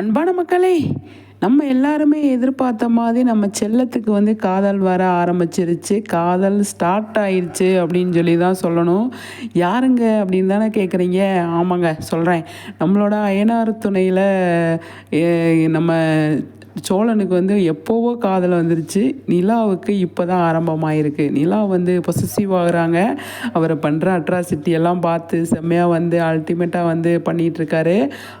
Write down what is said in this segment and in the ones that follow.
அன்பான மக்களே நம்ம எல்லாருமே எதிர்பார்த்த மாதிரி நம்ம செல்லத்துக்கு வந்து காதல் வர ஆரம்பிச்சிருச்சு. காதல் ஸ்டார்ட் ஆயிடுச்சு அப்படின்னு சொல்லி தான் சொல்லணும். யாருங்க அப்படின்னு தானே கேட்குறீங்க ஆமாங்க சொல்கிறேன் நம்மளோட அயனார் துணையில் நம்ம சோழனுக்கு வந்து எப்போவோ காதல் வந்துருச்சு. நிலாவுக்கு இப்போ தான் ஆரம்பமாயிருக்கு. நிலா வந்து பொசசிவ் ஆகுறாங்க. அவரை பண்ணுற அட்ராசிட்டி எல்லாம் பார்த்து செம்மையாக வந்து அல்டிமேட்டாக வந்து பண்ணிகிட்ருக்காரு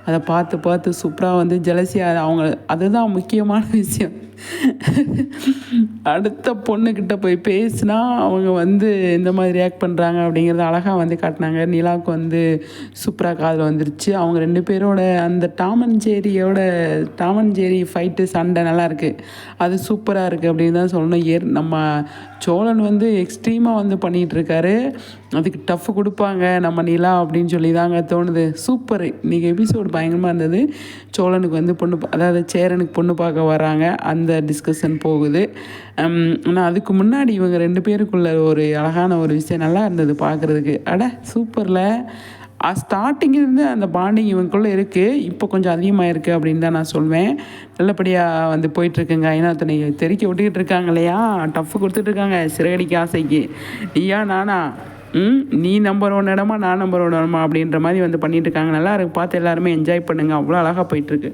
அதை பார்த்து பார்த்து சூப்பராக வந்து ஜலசியாக அவங்க அதுதான் முக்கியமான விஷயம். அடுத்த பொண்ணுக்கிட்ட போய் பேசினா அவங்க வந்து இந்த மாதிரி ரியாக்ட் பண்ணுறாங்க அப்படிங்கிறத அழகாக வந்து காட்டினாங்க. நிலாவுக்கு வந்து சூப்பராக காதில் வந்துருச்சு. அவங்க ரெண்டு பேரோட அந்த டாமன் ஜேரியோட டாமன் ஜேரி ஃபைட்டு சண்டை நல்லா இருக்குது அது சூப்பராக இருக்குது அப்படின்னு தான் சொல்லணும். ஏர் நம்ம சோழன் வந்து எக்ஸ்ட்ரீமாக வந்து பண்ணிகிட்ருக்காரு அதுக்கு டஃப் கொடுப்பாங்க நம்ம நிலா அப்படின்னு சொல்லி தாங்க தோணுது. சூப்பர் இன்றைக்கி எபிசோடு பயங்கரமாக இருந்தது. சோழனுக்கு வந்து பொண்ணு அதாவது சேரனுக்கு பொண்ணு பார்க்க வராங்க. அந்த டிஸ்கஷன் போகுது. ஆனால் அதுக்கு முன்னாடி இவங்க ரெண்டு பேருக்குள்ள ஒரு அழகான ஒரு விஷயம் நல்லா இருந்தது பார்க்குறதுக்கு. அட சூப்பரில் ஸ்டார்டிங்கிலேருந்து அந்த பாண்டிங் இவங்களுக்குள்ளே இருக்குது இப்போ கொஞ்சம் அதிகமாக இருக்குது அப்படின்னு தான் நான் சொல்வேன். நல்லபடியாக வந்து போயிட்டுருக்குங்க. ஐநாத்தனை தெறிக்க விட்டுக்கிட்டு இருக்காங்க இல்லையா? டஃப் கொடுத்துட்ருக்காங்க சிறகடிக்க ஆசைக்கு. நீயா நானா? ம் நீ நம்பர் ஒன் இடமா நான் நம்பர் ஒன் இடமா அப்படின்ற மாதிரி வந்து பண்ணிகிட்டு இருக்காங்க நல்லா இருக்கு. பார்த்து எல்லாருமே என்ஜாய் பண்ணுங்கள் அவ்வளோ அழகாக போயிட்டுருக்கு.